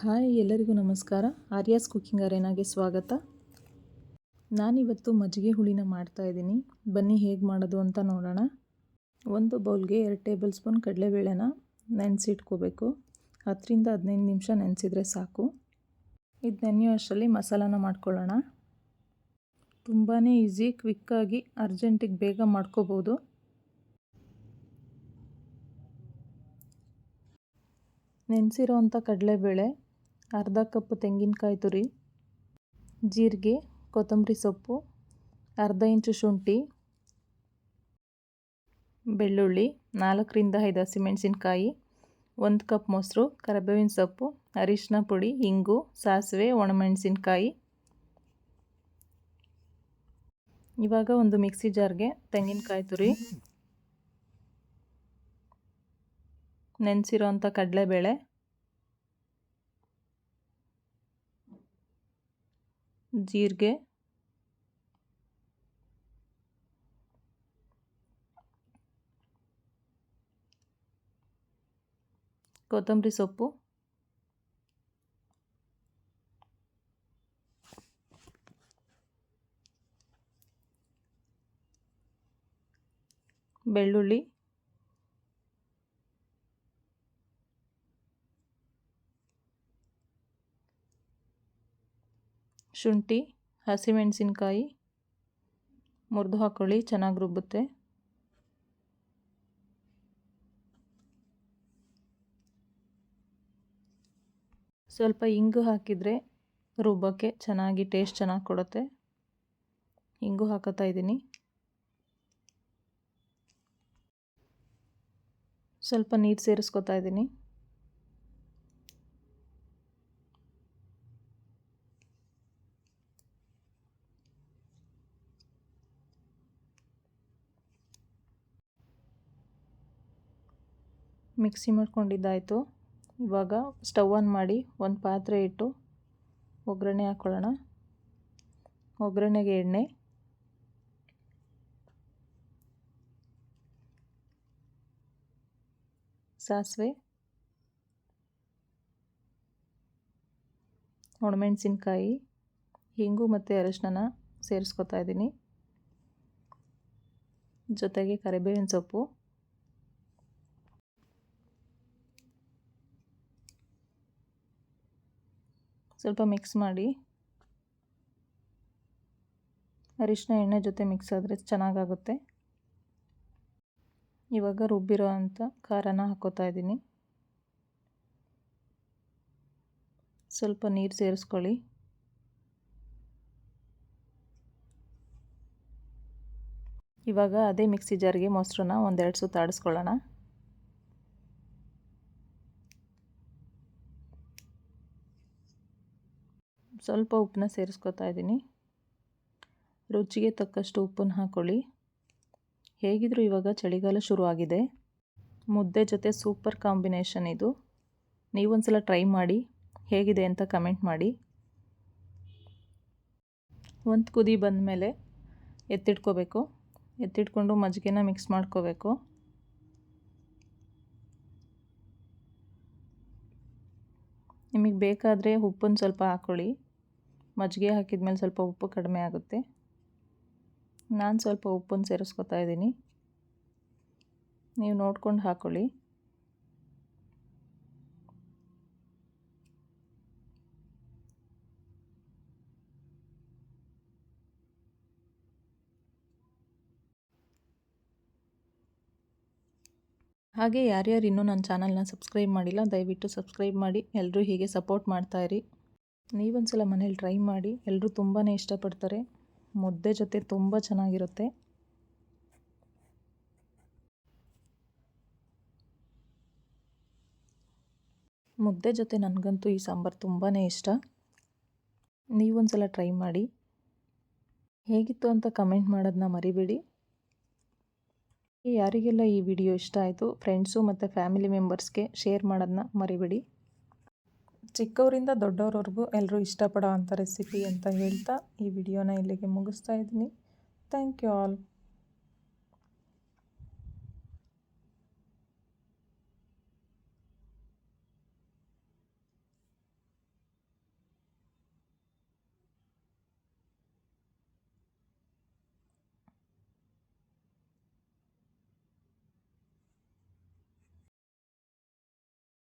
Hi, ಎಲ್ಲರಿಗೂ ನಮಸ್ಕಾರ. Aryas cooking ಅರೇನಾಗೆ ಸ್ವಾಗತ. ನಾನಿವತ್ತು ಮಜ್ಜಿಗೆ ಹುಳಿನ ಮಾಡ್ತಾಯಿದ್ದೀನಿ ಬನ್ನಿ, ಹೇಗೆ ಮಾಡೋದು ಅಂತ ನೋಡೋಣ. ಒಂದು ಬೌಲ್ಗೆ ಎರಡು ಟೇಬಲ್ ಸ್ಪೂನ್ ಕಡಲೆಬೇಳೆನ ನೆನೆಸಿಟ್ಕೋಬೇಕು. ಹತ್ತರಿಂದ ಹದಿನೈದು ನಿಮಿಷ ನೆನೆಸಿದ್ರೆ ಸಾಕು. ಇದು ನೆನೆಯೋ ಅಷ್ಟರಲ್ಲಿ ಮಸಾಲಾನ ಮಾಡ್ಕೊಳ್ಳೋಣ. ತುಂಬಾ ಈಸಿ, ಕ್ವಿಕ್ಕಾಗಿ, ಅರ್ಜೆಂಟಿಗೆ ಬೇಗ ಮಾಡ್ಕೋಬೋದು. ನೆನೆಸಿರೋವಂಥ ಕಡಲೆಬೇಳೆ ಅರ್ಧ ಕಪ್ ತೆಂಗಿನಕಾಯಿ ತುರಿ, ಜೀರಿಗೆ, ಕೊತ್ತಂಬರಿ ಸೊಪ್ಪು, ಅರ್ಧ ಇಂಚು ಶುಂಠಿ, ಬೆಳ್ಳುಳ್ಳಿ, ನಾಲ್ಕರಿಂದ ಐದು ಹಸಿಮೆಣಸಿನ್ಕಾಯಿ, ಒಂದು ಕಪ್ ಮೊಸರು, ಕರಿಬೇವಿನ ಸೊಪ್ಪು, ಅರಿಶಿನ ಪುಡಿ, ಇಂಗು, ಸಾಸಿವೆ, ಒಣಮೆಣಸಿನ್ಕಾಯಿ. ಇವಾಗ ಒಂದು ಮಿಕ್ಸಿ ಜಾರ್ಗೆ ತೆಂಗಿನಕಾಯಿ ತುರಿ ನೆನೆಸಿರೋ ಅಂಥ ಕಡಲೆಬೇಳೆ ಜೀರಿಗೆ. ಕೊತ್ತಂಬರಿ ಸೊಪ್ಪು. ಬೆಳ್ಳುಳ್ಳಿ. ಶುಂಠಿ, ಹಸಿಮೆಣಸಿನ್ಕಾಯಿ ಮುರಿದು ಹಾಕ್ಕೊಳ್ಳಿ ಚೆನ್ನಾಗಿ ರುಬ್ಬುತ್ತೆ. ಸ್ವಲ್ಪ ಇಂಗು ಹಾಕಿದರೆ ರುಬ್ಬೋಕ್ಕೆ ಚೆನ್ನಾಗಿ ಟೇಸ್ಟ್ ಚೆನ್ನಾಗಿ ಕೊಡುತ್ತೆ. ಇಂಗು ಹಾಕೋತಾ ಇದ್ದೀನಿ. ಸ್ವಲ್ಪ ನೀರು ಸೇರಿಸ್ಕೊತಾ ಇದ್ದೀನಿ. ಮಿಕ್ಸಿ ಮಾಡ್ಕೊಂಡಿದ್ದಾಯಿತು. ಇವಾಗ ಸ್ಟವ್ ಆನ್ ಮಾಡಿ ಒಂದು ಪಾತ್ರೆ ಇಟ್ಟು ಒಗ್ಗರಣೆ ಹಾಕ್ಕೊಳ್ಳೋಣ ಒಗ್ಗರಣೆಗೆ ಎಣ್ಣೆ. ಸಾಸಿವೆ. ಒಣಮೆಣಸಿನ್ಕಾಯಿ. ಹಿಂಗು ಮತ್ತು ಅರಶಿನ ಸೇರಿಸ್ಕೊತಾ ಇದ್ದೀನಿ. ಜೊತೆಗೆ ಕರಿಬೇವಿನ ಸೊಪ್ಪು. ಸ್ವಲ್ಪ ಮಿಕ್ಸ್ ಮಾಡಿ. ಅರಿಶಿನ ಎಣ್ಣೆ ಜೊತೆ ಮಿಕ್ಸ್ ಆದರೆ ಚೆನ್ನಾಗಾಗುತ್ತೆ. ಇವಾಗ ರುಬ್ಬಿರೋ ಅಂಥ ಖಾರನ ಹಾಕೋತಾ ಇದ್ದೀನಿ. ಸ್ವಲ್ಪ ನೀರು ಸೇರಿಸ್ಕೊಳ್ಳಿ. ಇವಾಗ ಅದೇ ಮಿಕ್ಸಿ ಜಾರಿಗೆ ಮೊಸರನ್ನ ಒಂದೆರಡು ಸುತ್ತ ಆಡಿಸ್ಕೊಳ್ಳೋಣ. ಸ್ವಲ್ಪ ಉಪ್ಪನ್ನ ಸೇರಿಸ್ಕೊತಾ ಇದ್ದೀನಿ. ರುಚಿಗೆ ತಕ್ಕಷ್ಟು ಉಪ್ಪನ್ನು ಹಾಕ್ಕೊಳ್ಳಿ ಹೇಗಿದ್ದರೂ ಇವಾಗ ಚಳಿಗಾಲ ಶುರುವಾಗಿದೆ. ಮುದ್ದೆ ಜೊತೆ ಸೂಪರ್ ಕಾಂಬಿನೇಷನ್ ಇದು. ನೀವೊಂದು ಸಲ ಟ್ರೈ ಮಾಡಿ. ಹೇಗಿದೆ ಅಂತ ಕಮೆಂಟ್ ಮಾಡಿ. ಒಂದು ಕುದಿ ಬಂದ ಮೇಲೆ ಎತ್ತಿಟ್ಕೋಬೇಕು. ಎತ್ತಿಟ್ಕೊಂಡು ಮಜ್ಜಿಗೆನ ಮಿಕ್ಸ್ ಮಾಡ್ಕೋಬೇಕು. ನಿಮಗೆ ಬೇಕಾದರೆ ಉಪ್ಪನ್ನು ಸ್ವಲ್ಪ ಹಾಕ್ಕೊಳ್ಳಿ ಮಜ್ಜಿಗೆ ಹಾಕಿದ ಮೇಲೆ ಸ್ವಲ್ಪ ಉಪ್ಪು ಕಡಿಮೆ ಆಗುತ್ತೆ. ನಾನು ಸ್ವಲ್ಪ ಉಪ್ಪನ್ನು ಸೇರಿಸ್ಕೊತಾ ಇದ್ದೀನಿ. ನೀವು ನೋಡ್ಕೊಂಡು ಹಾಕ್ಕೊಳ್ಳಿ ಹಾಗೆ ಯಾರ್ಯಾರು ಇನ್ನೂ ನನ್ನ ಚಾನಲ್ನ ಸಬ್ಸ್ಕ್ರೈಬ್ ಮಾಡಿಲ್ಲ, ದಯವಿಟ್ಟು ಸಬ್ಸ್ಕ್ರೈಬ್ ಮಾಡಿ. ಎಲ್ಲರೂ ಹೀಗೆ ಸಪೋರ್ಟ್ ಮಾಡ್ತಾಯಿರಿ ನೀವೊಂದು ಸಲ ಮನೇಲಿ ಟ್ರೈ ಮಾಡಿ. ಎಲ್ಲರೂ ತುಂಬಾ ಇಷ್ಟಪಡ್ತಾರೆ. ಮುದ್ದೆ ಜೊತೆ ತುಂಬ ಚೆನ್ನಾಗಿರುತ್ತೆ. ಮುದ್ದೆ ಜೊತೆ ನನಗಂತೂ ಈ ಸಾಂಬಾರು ತುಂಬಾ ಇಷ್ಟ. ನೀವೊಂದು ಸಲ ಟ್ರೈ ಮಾಡಿ. ಹೇಗಿತ್ತು ಅಂತ ಕಮೆಂಟ್ ಮಾಡೋದನ್ನ ಮರಿಬೇಡಿ. ಯಾರಿಗೆಲ್ಲ ಈ ವಿಡಿಯೋ ಇಷ್ಟ ಆಯಿತು, ಫ್ರೆಂಡ್ಸು ಮತ್ತು ಫ್ಯಾಮಿಲಿ ಮೆಂಬರ್ಸ್ಗೆ ಶೇರ್ ಮಾಡೋದನ್ನ ಮರಿಬೇಡಿ. ಚಿಕ್ಕವರಿಂದ ದೊಡ್ಡವರವರೆಗೂ ಎಲ್ಲರೂ ಇಷ್ಟಪಡೋ ಅಂಥ ರೆಸಿಪಿ ಅಂತ ಹೇಳ್ತಾ ಈ ವಿಡಿಯೋನ ಇಲ್ಲಿಗೆ ಮುಗಿಸ್ತಾ ಇದ್ದೀನಿ. Thank you all.